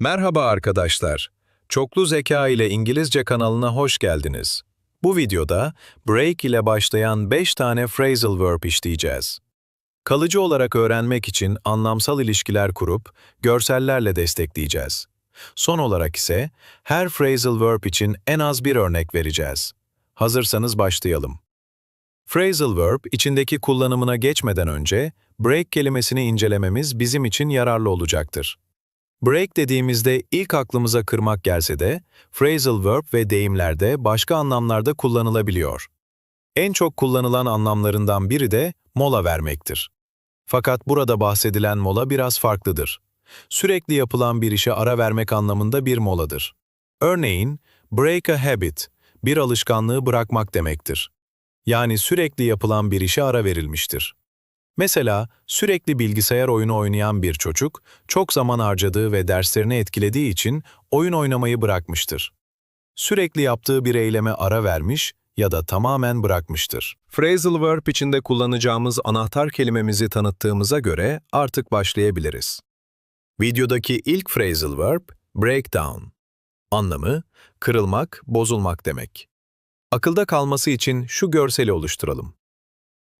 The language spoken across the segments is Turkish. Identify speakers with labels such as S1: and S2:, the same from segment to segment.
S1: Merhaba arkadaşlar. Çoklu Zeka ile İngilizce kanalına hoş geldiniz. Bu videoda break ile başlayan 5 tane phrasal verb işleyeceğiz. Kalıcı olarak öğrenmek için anlamsal ilişkiler kurup görsellerle destekleyeceğiz. Son olarak ise her phrasal verb için en az bir örnek vereceğiz. Hazırsanız başlayalım. Phrasal verb içindeki kullanımına geçmeden önce break kelimesini incelememiz bizim için yararlı olacaktır. Break dediğimizde ilk aklımıza kırmak gelse de, phrasal verb ve deyimlerde başka anlamlarda kullanılabiliyor. En çok kullanılan anlamlarından biri de mola vermektir. Fakat burada bahsedilen mola biraz farklıdır. Sürekli yapılan bir işe ara vermek anlamında bir moladır. Örneğin, break a habit, bir alışkanlığı bırakmak demektir. Yani sürekli yapılan bir işe ara verilmiştir. Mesela sürekli bilgisayar oyunu oynayan bir çocuk, çok zaman harcadığı ve derslerini etkilediği için oyun oynamayı bırakmıştır. Sürekli yaptığı bir eyleme ara vermiş ya da tamamen bırakmıştır. Phrasal verb içinde kullanacağımız anahtar kelimemizi tanıttığımıza göre artık başlayabiliriz. Videodaki ilk phrasal verb, breakdown. Anlamı, kırılmak, bozulmak demek. Akılda kalması için şu görseli oluşturalım.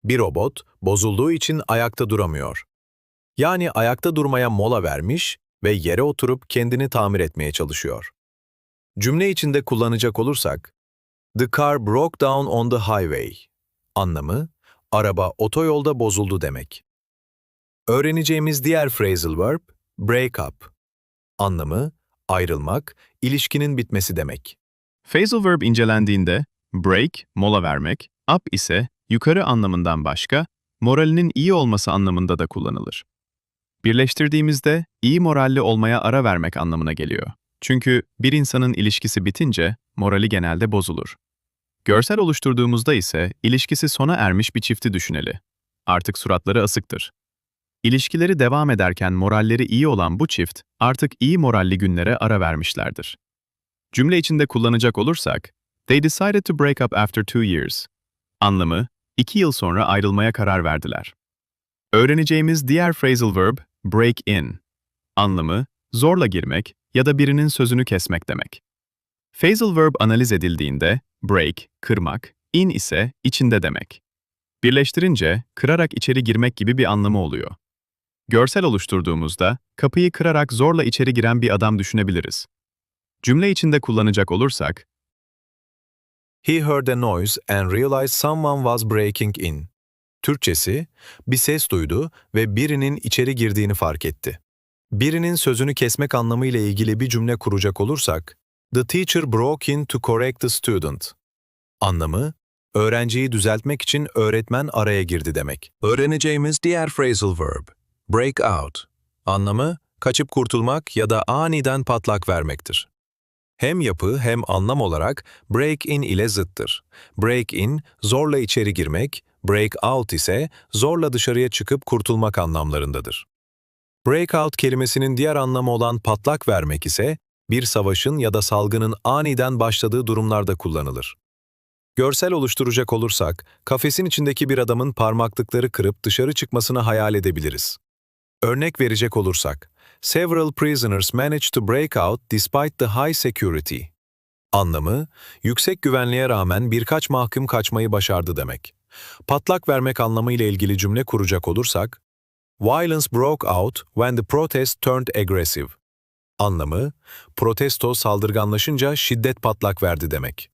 S1: Bir robot, bozulduğu için ayakta duramıyor. Yani ayakta durmaya mola vermiş ve yere oturup kendini tamir etmeye çalışıyor. Cümle içinde kullanacak olursak, The car broke down on the highway. Anlamı, araba otoyolda bozuldu demek. Öğreneceğimiz diğer phrasal verb, break up. Anlamı, ayrılmak, ilişkinin bitmesi demek.
S2: Phrasal verb incelendiğinde break, mola vermek, up ise yukarı anlamından başka, moralinin iyi olması anlamında da kullanılır. Birleştirdiğimizde iyi moralli olmaya ara vermek anlamına geliyor. Çünkü bir insanın ilişkisi bitince morali genelde bozulur. Görsel oluşturduğumuzda ise ilişkisi sona ermiş bir çifti düşüneli. Artık suratları asıktır. İlişkileri devam ederken moralleri iyi olan bu çift artık iyi moralli günlere ara vermişlerdir. Cümle içinde kullanacak olursak, They decided to break up after two years. Anlamı, iki yıl sonra ayrılmaya karar verdiler. Öğreneceğimiz diğer phrasal verb, break in. Anlamı, zorla girmek ya da birinin sözünü kesmek demek. Phrasal verb analiz edildiğinde, break, kırmak, in ise içinde demek. Birleştirince, kırarak içeri girmek gibi bir anlamı oluyor. Görsel oluşturduğumuzda, kapıyı kırarak zorla içeri giren bir adam düşünebiliriz. Cümle içinde kullanacak olursak,
S1: He heard a noise and realized someone was breaking in. Türkçesi, bir ses duydu ve birinin içeri girdiğini fark etti. Birinin sözünü kesmek anlamıyla ilgili bir cümle kuracak olursak, The teacher broke in to correct the student. Anlamı, öğrenciyi düzeltmek için öğretmen araya girdi demek. Öğreneceğimiz diğer phrasal verb, break out. Anlamı, kaçıp kurtulmak ya da aniden patlak vermektir. Hem yapı hem anlam olarak break in ile zıttır. Break in, zorla içeri girmek, break out ise zorla dışarıya çıkıp kurtulmak anlamlarındadır. Breakout kelimesinin diğer anlamı olan patlak vermek ise bir savaşın ya da salgının aniden başladığı durumlarda kullanılır. Görsel oluşturacak olursak, kafesin içindeki bir adamın parmaklıkları kırıp dışarı çıkmasını hayal edebiliriz. Örnek verecek olursak, Several prisoners managed to break out despite the high security. Anlamı, yüksek güvenliğe rağmen birkaç mahkum kaçmayı başardı demek. Patlak vermek anlamıyla ilgili cümle kuracak olursak, Violence broke out when the protest turned aggressive. Anlamı, protesto saldırganlaşınca şiddet patlak verdi demek.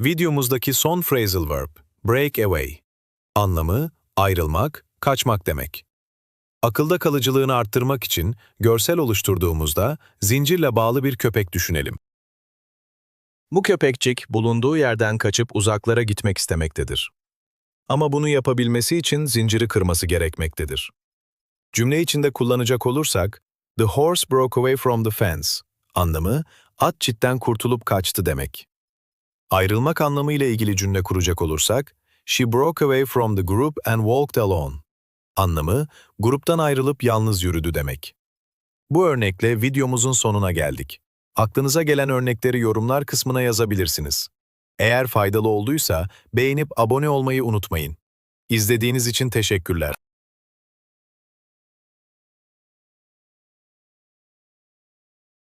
S1: Videomuzdaki son phrasal verb, break away. Anlamı, ayrılmak, kaçmak demek. Akılda kalıcılığını arttırmak için görsel oluşturduğumuzda zincirle bağlı bir köpek düşünelim. Bu köpekçik bulunduğu yerden kaçıp uzaklara gitmek istemektedir. Ama bunu yapabilmesi için zinciri kırması gerekmektedir. Cümle içinde kullanacak olursak, The horse broke away from the fence. Anlamı, at çitten kurtulup kaçtı demek. Ayrılmak anlamıyla ilgili cümle kuracak olursak, She broke away from the group and walked alone. Anlamı, gruptan ayrılıp yalnız yürüdü demek. Bu örnekle videomuzun sonuna geldik. Aklınıza gelen örnekleri yorumlar kısmına yazabilirsiniz. Eğer faydalı olduysa beğenip abone olmayı unutmayın. İzlediğiniz için teşekkürler.